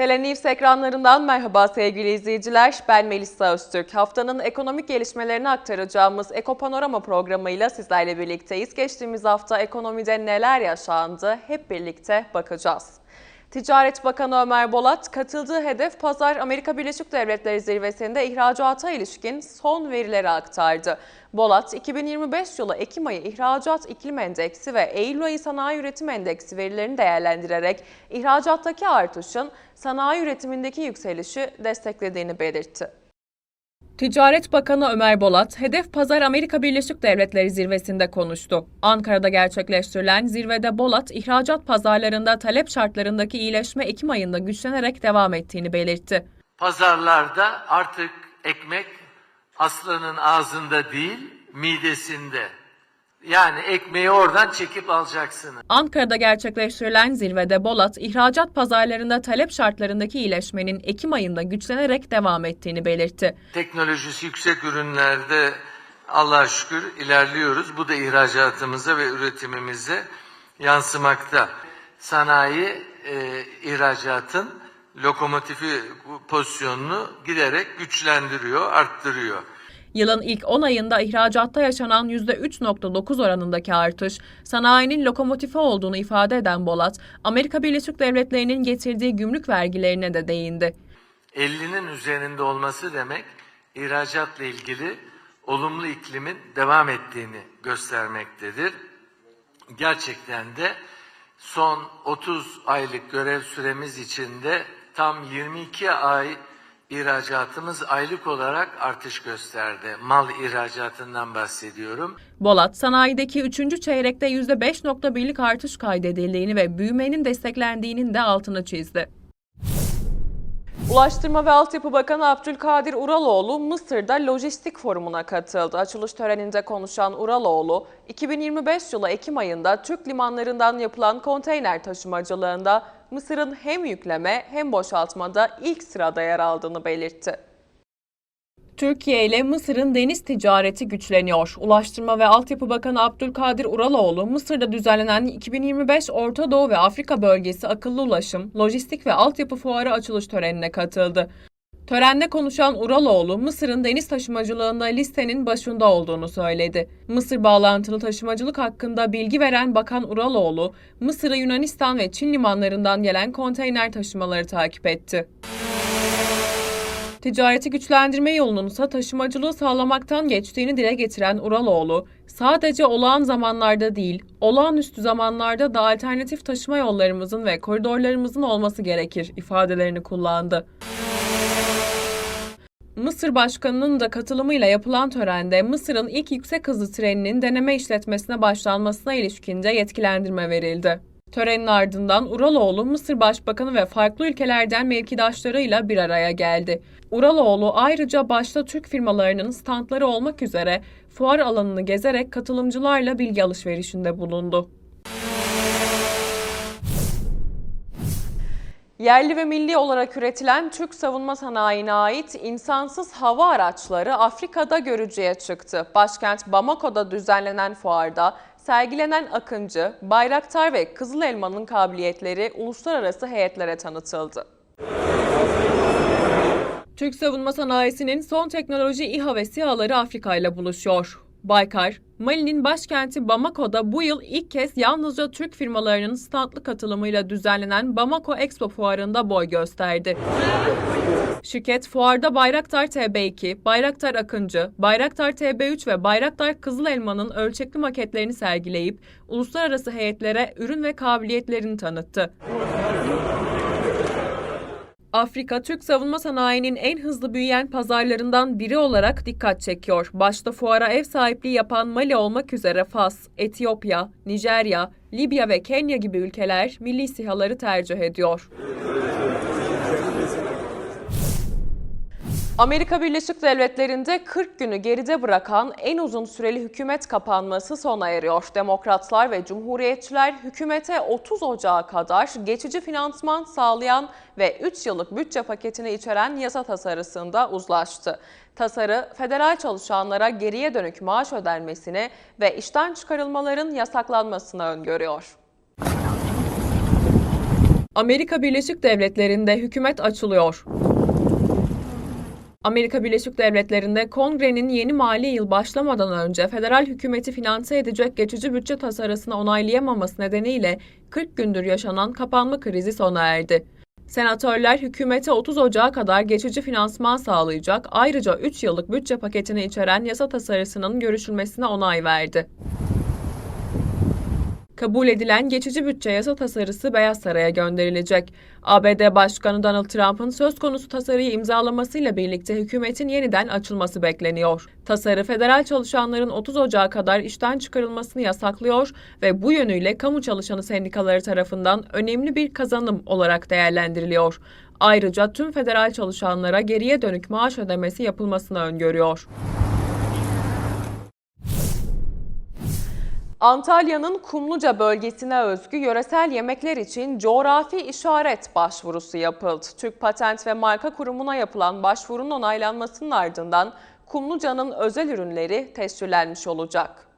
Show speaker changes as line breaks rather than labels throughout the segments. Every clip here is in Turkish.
Telenews ekranlarından merhaba sevgili izleyiciler. Ben Melisa Öztürk. Haftanın ekonomik gelişmelerini aktaracağımız Ekopanorama programıyla sizlerle birlikteyiz. Geçtiğimiz hafta ekonomide neler yaşandı hep birlikte bakacağız. Ticaret Bakanı Ömer Bolat katıldığı hedef pazar Amerika Birleşik Devletleri zirvesinde ihracata ilişkin son verileri aktardı. Bolat, 2025 yılı Ekim ayı ihracat iklim endeksi ve Eylül ayı sanayi üretim endeksi verilerini değerlendirerek ihracattaki artışın sanayi üretimindeki yükselişi desteklediğini belirtti. Ticaret Bakanı Ömer Bolat, hedef pazar Amerika Birleşik Devletleri zirvesinde konuştu. Ankara'da gerçekleştirilen zirvede Bolat, ihracat pazarlarında talep şartlarındaki iyileşme Ekim ayında güçlenerek devam ettiğini belirtti.
Pazarlarda artık ekmek aslanın ağzında değil, midesinde. Yani ekmeği oradan çekip alacaksınız.
Ankara'da gerçekleştirilen zirvede Bolat, ihracat pazarlarında talep şartlarındaki iyileşmenin Ekim ayında güçlenerek devam ettiğini belirtti.
Teknolojisi yüksek ürünlerde Allah'a şükür ilerliyoruz. Bu da ihracatımıza ve üretimimize yansımakta. Sanayi e, ihracatın lokomotifi pozisyonunu giderek güçlendiriyor, arttırıyor.
Yılın ilk 10 ayında ihracatta yaşanan %3.9 oranındaki artış, sanayinin lokomotifi olduğunu ifade eden Bolat, Amerika Birleşik Devletleri'nin getirdiği gümrük vergilerine de değindi.
50'nin üzerinde olması demek ihracatla ilgili olumlu iklimin devam ettiğini göstermektedir. Gerçekten de son 30 aylık görev süremiz içinde tam 22 ay ihracatımız aylık olarak artış gösterdi. Mal ihracatından bahsediyorum.
Bolat, sanayideki 3. çeyrekte %5.1'lik artış kaydedildiğini ve büyümenin desteklendiğinin de altını çizdi. Ulaştırma ve Altyapı Bakanı Abdülkadir Uraloğlu Mısır'da lojistik forumuna katıldı. Açılış töreninde konuşan Uraloğlu, 2025 yılı Ekim ayında Türk limanlarından yapılan konteyner taşımacılığında Mısır'ın hem yükleme hem boşaltmada ilk sırada yer aldığını belirtti. Türkiye ile Mısır'ın deniz ticareti güçleniyor. Ulaştırma ve Altyapı Bakanı Abdülkadir Uraloğlu, Mısır'da düzenlenen 2025 Orta Doğu ve Afrika Bölgesi Akıllı Ulaşım, Lojistik ve Altyapı Fuarı açılış törenine katıldı. Törende konuşan Uraloğlu, Mısır'ın deniz taşımacılığında listenin başında olduğunu söyledi. Mısır bağlantılı taşımacılık hakkında bilgi veren Bakan Uraloğlu, Mısır'ı Yunanistan ve Çin limanlarından gelen konteyner taşımaları takip etti. Ticareti güçlendirme yolunun ise taşımacılığı sağlamaktan geçtiğini dile getiren Uraloğlu, sadece olağan zamanlarda değil, olağanüstü zamanlarda da alternatif taşıma yollarımızın ve koridorlarımızın olması gerekir ifadelerini kullandı. Mısır Başkanı'nın da katılımıyla yapılan törende Mısır'ın ilk yüksek hızlı treninin deneme işletmesine başlanmasına ilişkin de yetkilendirme verildi. Törenin ardından Uraloğlu Mısır Başbakanı ve farklı ülkelerden mevkidaşlarıyla bir araya geldi. Uraloğlu ayrıca başta Türk firmalarının standları olmak üzere fuar alanını gezerek katılımcılarla bilgi alışverişinde bulundu. Yerli ve milli olarak üretilen Türk savunma sanayine ait insansız hava araçları Afrika'da görücüye çıktı. Başkent Bamako'da düzenlenen fuarda sergilenen Akıncı, Bayraktar ve Kızıl Elma'nın kabiliyetleri uluslararası heyetlere tanıtıldı. Türk savunma sanayisinin son teknoloji İHA ve SİHA'ları Afrika ile buluşuyor. Baykar, Mali'nin başkenti Bamako'da bu yıl ilk kez yalnızca Türk firmalarının standlı katılımıyla düzenlenen Bamako Expo fuarında boy gösterdi. Şirket fuarda Bayraktar TB2, Bayraktar Akıncı, Bayraktar TB3 ve Bayraktar Kızıl Elma'nın ölçekli maketlerini sergileyip uluslararası heyetlere ürün ve kabiliyetlerini tanıttı. Afrika, Türk savunma sanayinin en hızlı büyüyen pazarlarından biri olarak dikkat çekiyor. Başta fuara ev sahipliği yapan Mali olmak üzere Fas, Etiyopya, Nijerya, Libya ve Kenya gibi ülkeler milli sihaları tercih ediyor. Amerika Birleşik Devletleri'nde 40 günü geride bırakan en uzun süreli hükümet kapanması sona eriyor. Demokratlar ve Cumhuriyetçiler hükümete 30 Ocağı kadar geçici finansman sağlayan ve 3 yıllık bütçe paketini içeren yasa tasarısında uzlaştı. Tasarı, federal çalışanlara geriye dönük maaş ödenmesini ve işten çıkarılmaların yasaklanmasını öngörüyor. Amerika Birleşik Devletleri'nde hükümet açılıyor. Amerika Birleşik Devletleri'nde kongrenin yeni mali yıl başlamadan önce federal hükümeti finanse edecek geçici bütçe tasarısını onaylayamaması nedeniyle 40 gündür yaşanan kapanma krizi sona erdi. Senatörler hükümete 30 Ocağı kadar geçici finansman sağlayacak, ayrıca 3 yıllık bütçe paketini içeren yasa tasarısının görüşülmesine onay verdi. Kabul edilen geçici bütçe yasa tasarısı Beyaz Saray'a gönderilecek. ABD Başkanı Donald Trump'ın söz konusu tasarıyı imzalamasıyla birlikte hükümetin yeniden açılması bekleniyor. Tasarı federal çalışanların 30 Ocağı kadar işten çıkarılmasını yasaklıyor ve bu yönüyle kamu çalışanı sendikaları tarafından önemli bir kazanım olarak değerlendiriliyor. Ayrıca tüm federal çalışanlara geriye dönük maaş ödemesi yapılmasını öngörüyor. Antalya'nın Kumluca bölgesine özgü yöresel yemekler için coğrafi işaret başvurusu yapıldı. Türk Patent ve Marka Kurumu'na yapılan başvurunun onaylanmasının ardından Kumluca'nın özel ürünleri tescillenmiş olacak.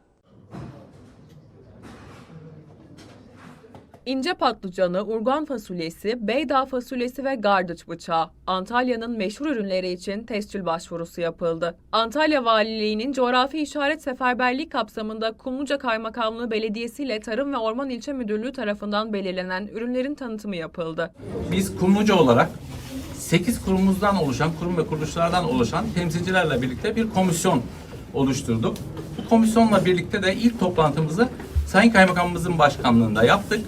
İnce patlıcanı, urgan fasulyesi, beydağ fasulyesi ve gardıç bıçağı. Antalya'nın meşhur ürünleri için tescil başvurusu yapıldı. Antalya Valiliği'nin coğrafi işaret seferberliği kapsamında Kumluca Kaymakamlığı Belediyesi ile Tarım ve Orman İlçe Müdürlüğü tarafından belirlenen ürünlerin tanıtımı yapıldı.
Biz kurumluca olarak 8 kurumumuzdan oluşan, kurum ve kuruluşlardan oluşan temsilcilerle birlikte bir komisyon oluşturduk. Bu komisyonla birlikte de ilk toplantımızı Sayın Kaymakamımızın başkanlığında yaptık.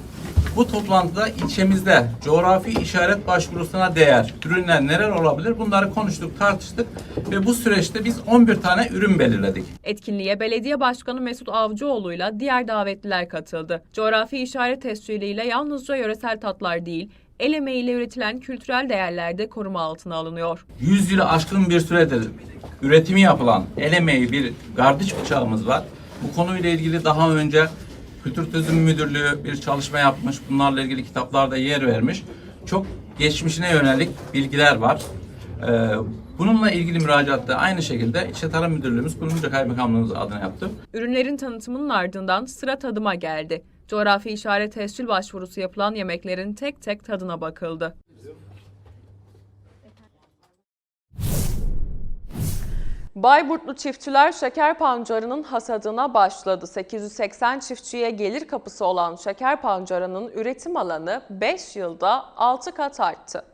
Bu toplantıda ilçemizde coğrafi işaret başvurusuna değer ürünler neler olabilir bunları konuştuk, tartıştık ve bu süreçte biz 11 tane ürün belirledik.
Etkinliğe Belediye Başkanı Mesut Avcıoğlu'yla diğer davetliler katıldı. Coğrafi işaret tesciliyle yalnızca yöresel tatlar değil, el emeğiyle üretilen kültürel değerler de koruma altına alınıyor.
100 yılı aşkın bir süredir üretimi yapılan el emeği bir gardıç bıçağımız var. Bu konuyla ilgili daha önce Kültür Turizm Müdürlüğü bir çalışma yapmış. Bunlarla ilgili kitaplarda yer vermiş. Çok geçmişine yönelik bilgiler var. Ee, bununla ilgili müracaatta aynı şekilde İçişleri Tarım Müdürlüğümüz Kurumca Kaymakamlığımız adına yaptı.
Ürünlerin tanıtımının ardından sıra tadıma geldi. Coğrafi işaret tescil başvurusu yapılan yemeklerin tek tek tadına bakıldı. Bayburtlu çiftçiler şeker pancarının hasadına başladı. 880 çiftçiye gelir kapısı olan şeker pancarının üretim alanı 5 yılda 6 kat arttı.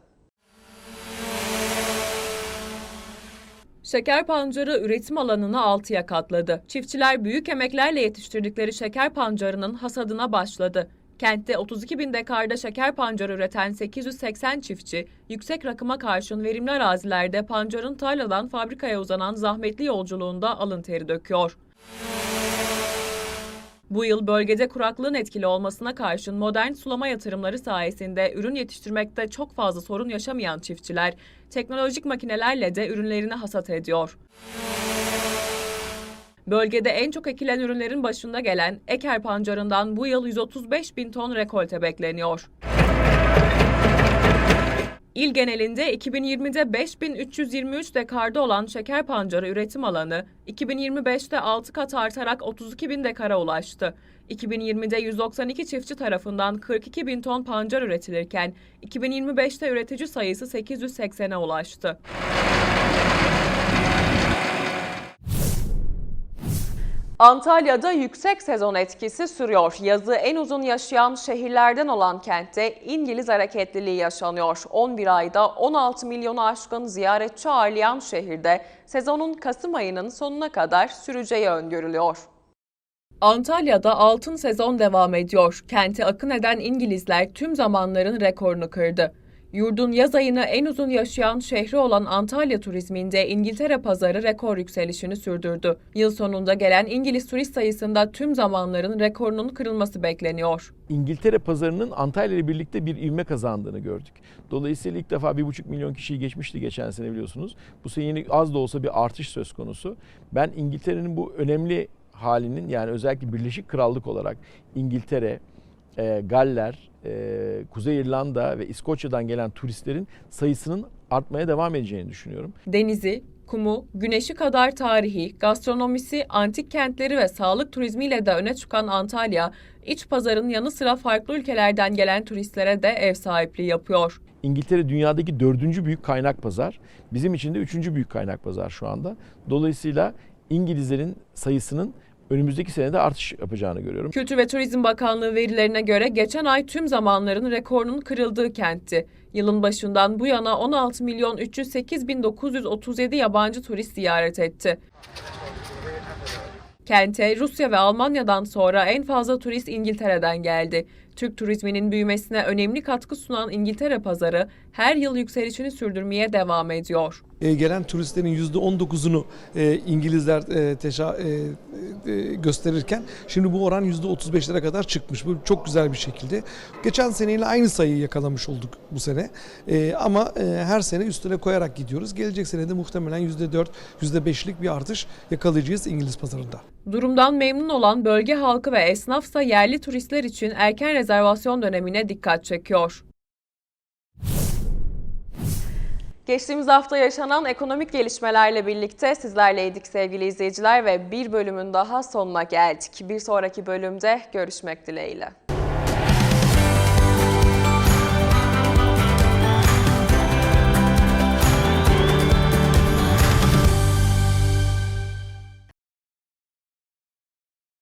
Şeker pancarı üretim alanını 6'ya katladı. Çiftçiler büyük emeklerle yetiştirdikleri şeker pancarının hasadına başladı. Kentte 32 bin dekarda şeker pancarı üreten 880 çiftçi, yüksek rakıma karşın verimli arazilerde pancarın tarladan fabrikaya uzanan zahmetli yolculuğunda alın teri döküyor. Bu yıl bölgede kuraklığın etkili olmasına karşın modern sulama yatırımları sayesinde ürün yetiştirmekte çok fazla sorun yaşamayan çiftçiler, teknolojik makinelerle de ürünlerini hasat ediyor. Bölgede en çok ekilen ürünlerin başında gelen Eker pancarından bu yıl 135 bin ton rekolte bekleniyor. İl genelinde 2020'de 5323 dekarda olan şeker pancarı üretim alanı 2025'te 6 kat artarak 32 bin dekara ulaştı. 2020'de 192 çiftçi tarafından 42 bin ton pancar üretilirken 2025'te üretici sayısı 880'e ulaştı. Antalya'da yüksek sezon etkisi sürüyor. Yazı en uzun yaşayan şehirlerden olan kentte İngiliz hareketliliği yaşanıyor. 11 ayda 16 milyonu aşkın ziyaretçi ağırlayan şehirde sezonun Kasım ayının sonuna kadar süreceği öngörülüyor. Antalya'da altın sezon devam ediyor. Kente akın eden İngilizler tüm zamanların rekorunu kırdı. Yurdun yaz ayını en uzun yaşayan şehri olan Antalya turizminde İngiltere pazarı rekor yükselişini sürdürdü. Yıl sonunda gelen İngiliz turist sayısında tüm zamanların rekorunun kırılması bekleniyor.
İngiltere pazarının Antalya ile birlikte bir ivme kazandığını gördük. Dolayısıyla ilk defa 1,5 milyon kişiyi geçmişti geçen sene biliyorsunuz. Bu sene az da olsa bir artış söz konusu. Ben İngiltere'nin bu önemli halinin yani özellikle Birleşik Krallık olarak İngiltere, e, Galler, e, Kuzey İrlanda ve İskoçya'dan gelen turistlerin sayısının artmaya devam edeceğini düşünüyorum.
Denizi, Kumu, güneşi kadar tarihi, gastronomisi, antik kentleri ve sağlık turizmiyle de öne çıkan Antalya, iç pazarın yanı sıra farklı ülkelerden gelen turistlere de ev sahipliği yapıyor.
İngiltere dünyadaki dördüncü büyük kaynak pazar. Bizim için de üçüncü büyük kaynak pazar şu anda. Dolayısıyla İngilizlerin sayısının önümüzdeki senede artış yapacağını görüyorum.
Kültür ve Turizm Bakanlığı verilerine göre geçen ay tüm zamanların rekorunun kırıldığı kentti. Yılın başından bu yana 16 milyon 308 bin 937 yabancı turist ziyaret etti. Kente Rusya ve Almanya'dan sonra en fazla turist İngiltere'den geldi. Türk turizminin büyümesine önemli katkı sunan İngiltere pazarı her yıl yükselişini sürdürmeye devam ediyor.
E, gelen turistlerin %19'unu e, İngilizler e, teşa, e, e, gösterirken şimdi bu oran %35'lere kadar çıkmış. Bu çok güzel bir şekilde. Geçen seneyle aynı sayıyı yakalamış olduk bu sene. E, ama e, her sene üstüne koyarak gidiyoruz. Gelecek sene de muhtemelen %4, %5'lik bir artış yakalayacağız İngiliz pazarında.
Durumdan memnun olan bölge halkı ve esnafsa yerli turistler için erken rezervasyon dönemine dikkat çekiyor. Geçtiğimiz hafta yaşanan ekonomik gelişmelerle birlikte sizlerleydik sevgili izleyiciler ve bir bölümün daha sonuna geldik. Bir sonraki bölümde görüşmek dileğiyle.